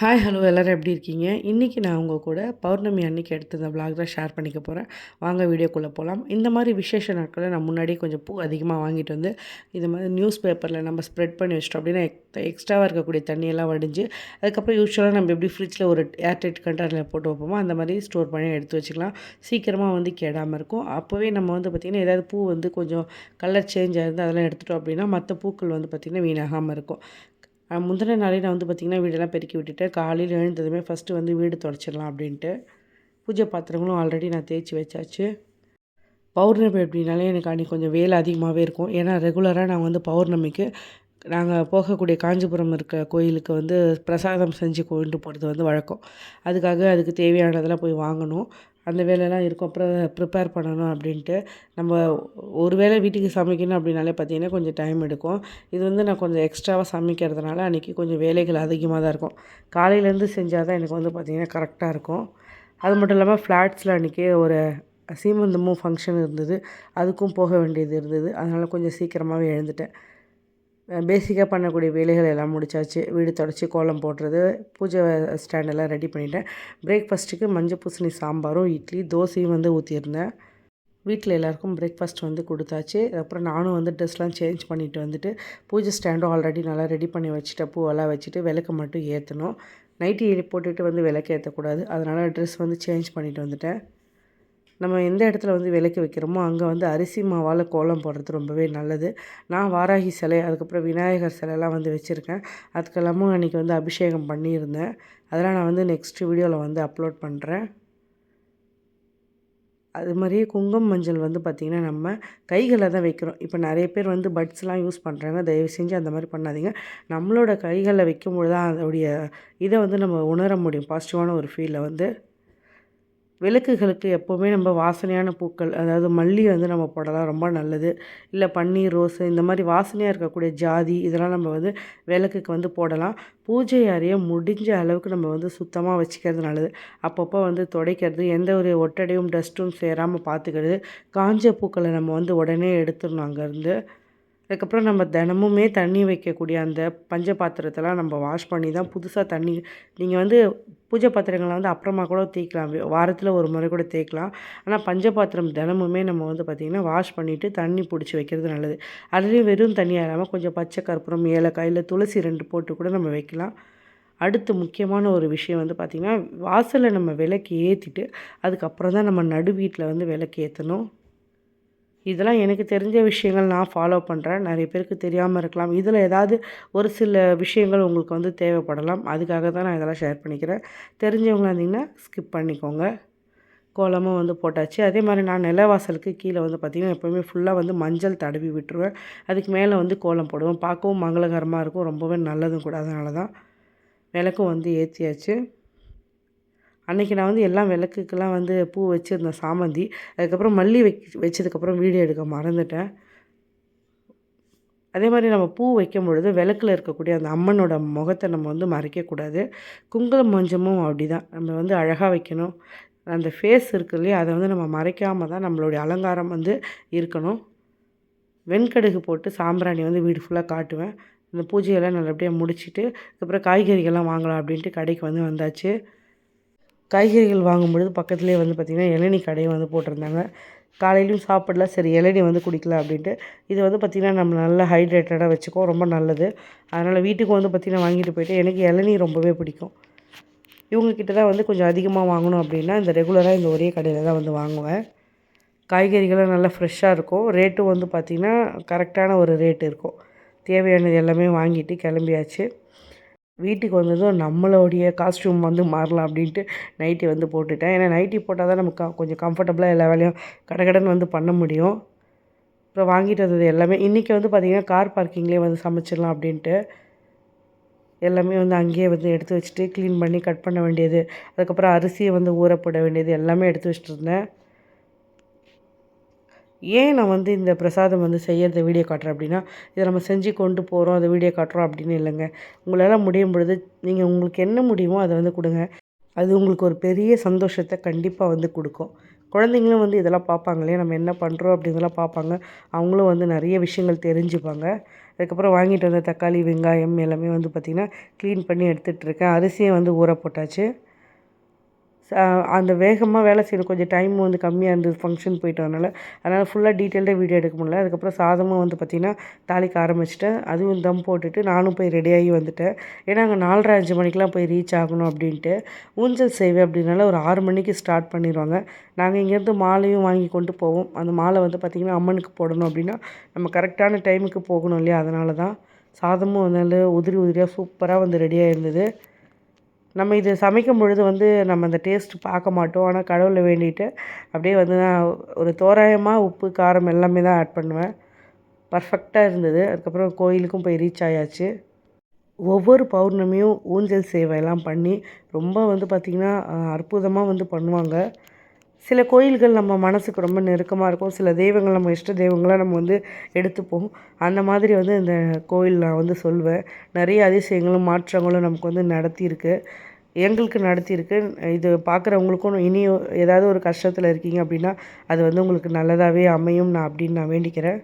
Hi hello எல்லோரும் எப்படி இருக்கீங்க? இன்றைக்கி நான் உங்கள் கூட பௌர்ணமி அன்னைக்கு எடுத்த இந்த vlog தான் ஷேர் பண்ணிக்க போகிறேன் வாங்க வீடியோக்குள்ளே போகலாம் இந்த மாதிரி விசேஷ நாட்களில் நான் முன்னாடியே கொஞ்சம் பூ அதிகமாக வாங்கிட்டு வந்து இது மாதிரி நியூஸ் பேப்பரில் நம்ம ஸ்ப்ரெட் பண்ணி வச்சிட்டோம் அப்படின்னா எக்ஸ்ட்ராவாக இருக்கக்கூடிய தண்ணியெல்லாம் வடிஞ்சு அதுக்கப்புறம் யூஸ்வலாக நம்ம எப்படி ஃப்ரிட்ஜில் ஒரு ஏர்டைட் கண்டெய்னரில் போட்டு வைப்போமோ அந்த மாதிரி ஸ்டோர் பண்ணி எடுத்து வச்சுக்கலாம். சீக்கிரமாக வந்து கெடாமல் இருக்கும். அப்போவே நம்ம வந்து பார்த்திங்கன்னா ஏதாவது பூ வந்து கொஞ்சம் கலர் சேஞ்ச் ஆகிருந்து அதெல்லாம் எடுத்துட்டோம் அப்படின்னா மற்ற பூக்கள் வந்து பார்த்திங்கன்னா வீணாகாமல் இருக்கும். முந்தின நாளே நான் வந்து பார்த்திங்கன்னா வீடெல்லாம் பெருக்கி விட்டுட்டு காலையில் எழுந்ததுமே ஃபஸ்ட்டு வந்து வீடு தொடச்சிடலாம் அப்படின்ட்டு பூஜை பாத்திரங்களும் ஆல்ரெடி நான் தேய்ச்சி வச்சாச்சு. பௌர்ணமி அப்படின்னாலே எனக்கு அன்றைக்கி கொஞ்சம் வேலை அதிகமாகவே இருக்கும். ஏன்னா ரெகுலராக நான் வந்து பௌர்ணமிக்கு நாங்கள் போகக்கூடிய காஞ்சிபுரம் இருக்க கோயிலுக்கு வந்து பிரசாதம் செஞ்சு கொண்டு போகிறது வந்து வழக்கம். அதுக்காக அதுக்கு தேவையானதெல்லாம் போய் வாங்கணும். அந்த வேலையெல்லாம் இருக்கும். அப்புறம் ப்ரிப்பேர் பண்ணணும் அப்படின்ட்டு நம்ம ஒரு வேளை வீட்டுக்கு சமைக்கணும் அப்படின்னாலே பார்த்தீங்கன்னா கொஞ்சம் டைம் எடுக்கும். இது வந்து நான் கொஞ்சம் எக்ஸ்ட்ராவாக சமைக்கிறதுனால அன்றைக்கி கொஞ்சம் வேலைகள் அதிகமாக தான் இருக்கும். காலையிலேருந்து செஞ்சால் தான் எனக்கு வந்து பார்த்திங்கன்னா கரெக்டாக இருக்கும். அது மட்டும் இல்லாமல் ஃப்ளாட்ஸில் அன்றைக்கி ஒரு சீமந்தமும் ஃபங்க்ஷன் இருந்தது. அதுக்கும் போக வேண்டியது இருந்தது. அதனால் கொஞ்சம் சீக்கிரமாகவே எழுந்துட்டேன். பேசிக்காக பண்ணக்கூடிய வேலைகள் எல்லாம் முடிச்சாச்சு. வீடு தொடச்சி கோலம் போடுறது பூஜை ஸ்டாண்டெல்லாம் ரெடி பண்ணிட்டேன். பிரேக்ஃபாஸ்ட்டுக்கு மஞ்சள் பூசணி சாம்பாரும் இட்லி தோசையும் வந்து ஊற்றியிருந்தேன் வீட்டில் எல்லாருக்கும் பிரேக்ஃபாஸ்ட் வந்து கொடுத்தாச்சு. அப்புறம் நானும் வந்து ட்ரெஸ்லாம் சேஞ்ச் பண்ணிட்டு வந்துட்டு பூஜை ஸ்டாண்டும் ஆல்ரெடி நல்லா ரெடி பண்ணி வச்சுட்டேன். பூவெல்லாம் வச்சுட்டு விளக்கு மட்டும் ஏற்றணும் நைட்டி போட்டுட்டு வந்து விளக்கு ஏற்றக்கூடாது அதனால் ட்ரெஸ் வந்து சேஞ்ச் பண்ணிட்டு வந்துட்டேன். நம்ம எந்த இடத்துல வந்து விலைக்கு வைக்கிறோமோ அங்கே வந்து அரிசி மாவால் கோலம் போடுறது ரொம்பவே நல்லது. நான் வாராகி சிலை அதுக்கப்புறம் விநாயகர் சிலைலாம் வந்து வச்சுருக்கேன். அதுக்கெல்லாமும் அன்றைக்கி வந்து அபிஷேகம் பண்ணியிருந்தேன். அதெல்லாம் நான் வந்து நெக்ஸ்ட் வீடியோவில் வந்து அப்லோட் பண்ணுறேன் அது மாதிரியே குங்குமம் மஞ்சள் வந்து பார்த்திங்கன்னா நம்ம கைகளில் தான் வைக்கிறோம். இப்போ நிறைய பேர் வந்து பட்ஸ்லாம் யூஸ் பண்ணுறாங்க தயவு செஞ்சு அந்த மாதிரி பண்ணாதீங்க. நம்மளோட கைகளில் வைக்கும்பொழுது தான் அதோடைய இதை வந்து நம்ம உணர முடியும். பாசிட்டிவான ஒரு ஃபீலை வந்து. விளக்குகளுக்கு எப்போவுமே நம்ம வாசனையான பூக்கள் அதாவது மல்லி வந்து நம்ம போடலாம் ரொம்ப நல்லது. இல்லை பன்னீர் ரோஸு இந்த மாதிரி வாசனையாக இருக்கக்கூடிய ஜாதி இதெல்லாம் நம்ம வந்து விளக்குக்கு வந்து போடலாம். பூஜை அறையை முடிஞ்ச அளவுக்கு நம்ம வந்து சுத்தமாக வச்சுக்கிறது நல்லது. அப்பப்போ வந்து துடைக்கிறது எந்த ஒரு ஒட்டடையும் டஸ்ட்டும் சேராமல் பார்த்துக்கிறது காஞ்ச பூக்களை நம்ம வந்து உடனே எடுத்துடணும் அங்கேருந்து. அதுக்கப்புறம் நம்ம தினமுமே தண்ணி வைக்கக்கூடிய அந்த பஞ்ச பாத்திரத்தெல்லாம் நம்ம வாஷ் பண்ணி தான் புதுசாக தண்ணி நீங்கள் வந்து பூஜை பாத்திரங்களை வந்து அப்புறமா கூட தேய்க்கலாம். வாரத்தில் ஒரு முறை கூட தேய்க்கலாம். ஆனால் பஞ்ச பாத்திரம் தினமுமே நம்ம வந்து பார்த்திங்கன்னா வாஷ் பண்ணிவிட்டு தண்ணி பிடிச்சி வைக்கிறது நல்லது. அதுலேயும் வெறும் தண்ணியாக இல்லாமல் கொஞ்சம் பச்சை கற்பூரம் ஏலக்காய் இல்லை துளசி ரெண்டு போட்டு கூட நம்ம வைக்கலாம். அடுத்து முக்கியமான ஒரு விஷயம் வந்து பார்த்திங்கன்னா வாசலில் நம்ம விளக்கு ஏற்றிட்டு அதுக்கப்புறம் தான் நம்ம நடு வீட்டில் வந்து விளக்கு ஏற்றணும் இதெல்லாம் எனக்கு தெரிஞ்ச விஷயங்கள் நான் ஃபாலோ பண்ணுறேன் நிறைய பேருக்கு தெரியாமல் இருக்கலாம். இதில் ஏதாவது ஒரு சில விஷயங்கள் உங்களுக்கு வந்து தேவைப்படலாம். அதுக்காக தான் நான் இதெல்லாம் ஷேர் பண்ணிக்கிறேன். தெரிஞ்சவங்களா இருந்தீங்கன்னா ஸ்கிப் பண்ணிக்கோங்க. கோலமும் வந்து போட்டாச்சு. அதே மாதிரி நான் நிலவாசலுக்கு கீழே வந்து பார்த்திங்கன்னா எப்போவுமே ஃபுல்லாக வந்து மஞ்சள் தடவி விட்டுருவேன். அதுக்கு மேலே வந்து கோலம் போடுவேன். பார்க்கவும் மங்களகரமாக இருக்கும். ரொம்பவே நல்லதும் கூட. அதனால தான் விளக்கும் வந்து ஏற்றியாச்சு அன்றைக்கி நான் வந்து எல்லாம் விளக்குக்கெல்லாம் வந்து பூ வச்சுருந்தேன் சாமந்தி. அதுக்கப்புறம் மல்லி வைக் வச்சதுக்கப்புறம் வீடியோ எடுக்க மறந்துட்டேன். அதே மாதிரி நம்ம பூ வைக்கும் பொழுது விளக்கில் இருக்கக்கூடிய அந்த அம்மனோட முகத்தை நம்ம வந்து மறைக்கக்கூடாது. குங்குமம் மஞ்சமும் அப்படி தான் நம்ம வந்து அழகாக வைக்கணும். அந்த ஃபேஸ் இருக்கு இல்லையா அதை வந்து நம்ம மறைக்காமல் தான் நம்மளுடைய அலங்காரம் வந்து இருக்கணும். வெண்கடுகு போட்டு சாம்பிராணி வந்து வீடு ஃபுல்லாக காட்டுவேன். இந்த பூஜையெல்லாம் நல்லபடியாக முடிச்சுட்டு அதுக்கப்புறம் காய்கறிகள்லாம் வாங்கலாம் அப்படின்ட்டு கடைக்கு வந்து வந்தாச்சு. காய்கறிகள் வாங்கும் பொழுது பக்கத்துலேயே வந்து பார்த்திங்கன்னா இளநீ கடையை வந்து போட்டிருந்தாங்க. காலையிலையும் சாப்பிடல சரி இளநீ வந்து குடிக்கலாம் அப்படின்ட்டு. இது வந்து பார்த்திங்கன்னா நம்ம நல்லா ஹைட்ரேட்டடாக வச்சுக்கோ ரொம்ப நல்லது. அதனால் வீட்டுக்கு வந்து பார்த்திங்கன்னா வாங்கிட்டு போயிட்டு எனக்கு இளநீ ரொம்பவே பிடிக்கும். இவங்கக்கிட்ட தான் வந்து கொஞ்சம் அதிகமாக வாங்கணும் அப்படின்னா இந்த ரெகுலராக இந்த ஒரே கடையில் தான் வந்து வாங்குவேன். காய்கறிகளும் நல்லா ஃப்ரெஷ்ஷாக இருக்கும். ரேட்டும் வந்து பார்த்திங்கன்னா கரெக்டான ஒரு ரேட் இருக்கும். தேவையானது எல்லாமே வாங்கிட்டு கிளம்பியாச்சு. வீட்டுக்கு வந்ததும் நம்மளுடைய காஸ்ட்யூம் வந்து மாறலாம் அப்படின்ட்டு நைட்டி வந்து போட்டுட்டேன். ஏன்னா நைட்டி போட்டால் தான் நமக்கு கொஞ்சம் கம்ஃபர்டபுளாக எல்லா வேலையும் கடகடன்னு வந்து பண்ண முடியும். அப்புறம் வாங்கிட்டு வந்தது எல்லாமே இன்றைக்கி வந்து பார்த்திங்கன்னா கார் பார்க்கிங்லேயே வந்து சமைச்சிடலாம் அப்படின்ட்டு எல்லாமே வந்து அங்கேயே வந்து எடுத்து வச்சுட்டு க்ளீன் பண்ணி கட் பண்ண வேண்டியது அதுக்கப்புறம் அரிசியை வந்து ஊற போட வேண்டியது எல்லாமே எடுத்து வச்சுட்டு இருந்தேன். ஏன் நான் வந்து இந்த பிரசாதம் வந்து செய்கிறத வீடியோ காட்டுறேன் அப்படின்னா இதை நம்ம செஞ்சு கொண்டு போகிறோம் அதை வீடியோ காட்டுறோம் அப்படின்னு இல்லைங்க. உங்களால் முடியும் பொழுது நீங்கள் உங்களுக்கு என்ன முடியுமோ அதை வந்து கொடுங்க. அது உங்களுக்கு ஒரு பெரிய சந்தோஷத்தை கண்டிப்பாக வந்து கொடுக்கும். குழந்தைங்களும் வந்து இதெல்லாம் பார்ப்பாங்களே நம்ம என்ன பண்ணுறோம் அப்படிங்கிறதெல்லாம் பார்ப்பாங்க. அவங்களும் வந்து நிறைய விஷயங்கள் தெரிஞ்சுப்பாங்க. அதுக்கப்புறம் வாங்கிட்டு வந்த தக்காளி வெங்காயம் எல்லாமே வந்து பார்த்திங்கன்னா க்ளீன் பண்ணி எடுத்துகிட்டு இருக்கேன். அரிசியை வந்து ஊற போட்டாச்சு. அந்த வேகமாக வேலை செய்யணும் கொஞ்சம் டைம் வந்து கம்மியாக இருந்தது ஃபங்க்ஷன் போயிட்டு வரனால அதனால் ஃபுல்லாக டீட்டெயில்டாக வீடியோ எடுக்க முடியல. அதுக்கப்புறம் சாதமும் வந்து பார்த்திங்கன்னா தாளிக்க ஆரம்பிச்சிட்டேன். அதுவும் தம் போட்டுட்டு நானும் போய் ரெடியாகி வந்துட்டேன். ஏன்னா அங்கே நாலரை அஞ்சு மணிக்கெலாம் போய் ரீச் ஆகணும் அப்படின்ட்டு ஊஞ்சல் சேவை அப்படின்னால ஒரு ஆறு மணிக்கு ஸ்டார்ட் பண்ணிடுவாங்க நாங்கள் இங்கேருந்து மாலையும் வாங்கி கொண்டு போவோம். அந்த மாலை வந்து பார்த்திங்கன்னா அம்மனுக்கு போடணும் அப்படின்னா நம்ம கரெக்டான டைமுக்கு போகணும் இல்லையா? அதனால தான் சாதமும் வந்து உதிரி உதிரியாக சூப்பராக வந்து ரெடியாக இருந்தது. நம்ம இது சமைக்கும் பொழுது வந்து நம்ம அந்த டேஸ்ட் பார்க்க மாட்டோம். ஆனால் கடவுளை வேண்டிட்டு அப்படியே வந்து நான் ஒரு தோராயமாக உப்பு காரம் எல்லாமே தான் ஆட் பண்ணுவேன். பர்ஃபெக்டாக இருந்தது. அதுக்கப்புறம் கோயிலுக்கும் போய் ரீச் ஆயாச்சு. ஒவ்வொரு பௌர்ணமியும் ஊஞ்சல் சேவையெல்லாம் பண்ணி ரொம்ப வந்து பார்த்திங்கன்னா அற்புதமாக வந்து பண்ணுவாங்க. சில கோயில்கள் நம்ம மனசுக்கு ரொம்ப நெருக்கமாக இருக்கும். சில தெய்வங்கள் நம்ம இஷ்ட தெய்வங்களாக நம்ம வந்து எடுத்துப்போம். அந்த மாதிரி வந்து இந்த கோயில் நான் வந்து சொல்வேன். நிறைய அதிசயங்களும் மாற்றங்களும் நமக்கு வந்து நடத்தியிருக்கு. எங்களுக்கு நடத்தியிருக்கு. இது பார்க்குறவங்களுக்கும் இனி ஏதாவது ஒரு கஷ்டத்தில் இருக்கீங்க அப்படின்னா அது வந்து உங்களுக்கு நல்லதாகவே அமையும். நான் அப்படின்னு நான் வேண்டிக்கிறேன்.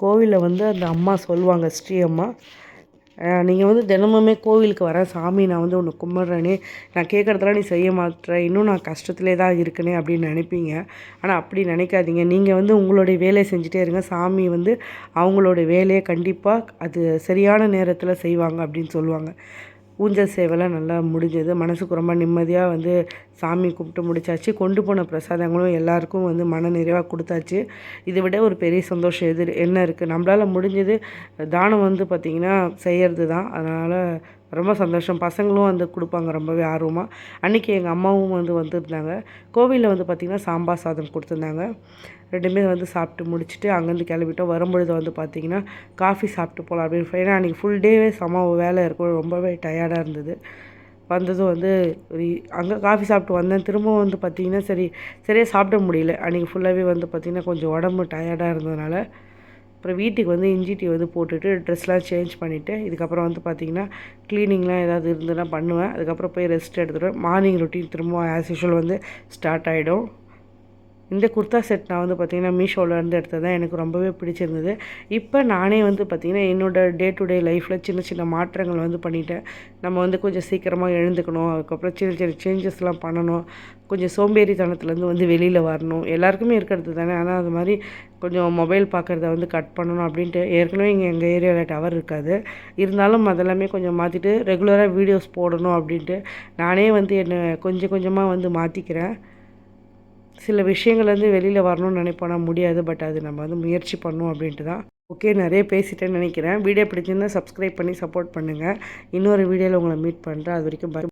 கோவிலில் வந்து அந்த அம்மா சொல்லுவாங்க ஸ்ரீ அம்மா நீங்கள் வந்து தினமுமே கோவிலுக்கு வர சாமி நான் வந்து ஒன்று கும்பிட்றேனே. நான் கேட்குறதெல்லாம் நீ செய்ய மாட்ற இன்னும் நான் கஷ்டத்திலே தான் இருக்கனே அப்படின்னு நினைப்பீங்க. ஆனால் அப்படி நினைக்காதீங்க. நீங்கள் வந்து உங்களுடைய வேலையை செஞ்சுட்டே இருங்க. சாமி வந்து அவங்களோட வேலையை கண்டிப்பாக அது சரியான நேரத்தில் செய்வாங்க அப்படின்னு சொல்லுவாங்க. ஊஞ்சல் சேவைலாம் நல்லா முடிஞ்சது. மனசுக்கு ரொம்ப நிம்மதியாக வந்து சாமி கும்பிட்டு முடிச்சாச்சு. கொண்டு போன பிரசாதங்களும் எல்லாருக்கும் வந்து மன நிறைவாக கொடுத்தாச்சு. இதை விட ஒரு பெரிய சந்தோஷம் எது என்ன இருக்குது நம்மளால் முடிஞ்சது தானம் வந்து பார்த்திங்கன்னா செய்கிறது தான் அதனால் ரொம்ப சந்தோஷம். பசங்களும் வந்து கொடுப்பாங்க ரொம்பவே ஆர்வமாக அன்றைக்கி எங்கள் அம்மாவும் வந்து வந்திருந்தாங்க. கோவிலில் வந்து பார்த்திங்கன்னா சாம்பார் சாதம் கொடுத்துருந்தாங்க. ரெண்டுமே வந்து சாப்பிட்டு முடிச்சுட்டு அங்கேருந்து கிளம்பிட்டோம். வரும்பொழுது வந்து பார்த்திங்கன்னா காஃபி சாப்பிட்டு போகலாம் அப்படின்னு ஏன்னா அன்றைக்கி ஃபுல் டேவே செம வேலை இருக்கும். ரொம்பவே டயர்டாக இருந்தது. வந்ததும் வந்து ஒரு அங்கே காஃபி சாப்பிட்டு வந்தேன். திரும்பவும் வந்து பார்த்திங்கன்னா சரி சரியாக சாப்பிட முடியல. அன்றைக்கி ஃபுல்லாகவே வந்து பார்த்திங்கன்னா கொஞ்சம் உடம்பு டயர்டாக இருந்ததுனால அப்புறம் வீட்டுக்கு வந்து இஞ்சி டீ வந்து போட்டுட்டு ட்ரெஸ்லாம் சேஞ்ச் பண்ணிவிட்டு இதுக்கப்புறம் வந்து பார்த்திங்கன்னா க்ளீனிங்லாம் ஏதாவது இருந்ததுன்னா பண்ணுவேன். அதுக்கப்புறம் போய் ரெஸ்ட் எடுத்துடுவேன். மார்னிங் ரொட்டீன் திரும்ப ஆஸ் யூஷுவல் வந்து ஸ்டார்ட் ஆகிடும் இந்த குர்தா செட் நான் வந்து பார்த்திங்கன்னா மீஷோவிலேருந்து எடுத்தது தான் எனக்கு ரொம்பவே பிடிச்சிருந்தது. இப்போ நானே வந்து பார்த்திங்கன்னா என்னோடய டே டு டே லைஃப்பில் சின்ன சின்ன மாற்றங்கள் வந்து பண்ணிட்டேன். நம்ம வந்து கொஞ்சம் சீக்கிரமாக எழுந்துக்கணும் அதுக்கப்புறம் சின்ன சின்ன சேஞ்சஸ்லாம் பண்ணணும் கொஞ்சம் சோம்பேறித்தனத்துலேருந்து வந்து வெளியில் வரணும். எல்லாருக்குமே இருக்கிறது தானே. ஆனால் அது மாதிரி கொஞ்சம் மொபைல் பார்க்குறத வந்து கட் பண்ணணும் அப்படின்ட்டு ஏற்கனவே இங்கே எங்கள் ஏரியாவில் டவர் இருக்காது. இருந்தாலும் அதெல்லாமே கொஞ்சம் மாற்றிட்டு ரெகுலராக வீடியோஸ் போடணும் அப்படின்ட்டு நானே வந்து என்னை கொஞ்சம் கொஞ்சமாக வந்து மாற்றிக்கிறேன் சில விஷயங்கள் வந்து வெளியில் வரணும்னு நினைப்போனா முடியாது பட் அது நம்ம வந்து முயற்சி பண்ணோம் அப்படின்ட்டு தான். ஓகே நிறைய பேசிட்டேன்னு நினைக்கிறேன். வீடியோ பிடிச்சிருந்தா சப்ஸ்கிரைப் பண்ணி சப்போர்ட் பண்ணுங்கள் இன்னொரு வீடியோவில் உங்களை மீட் பண்ணுறேன் அது வரைக்கும் பை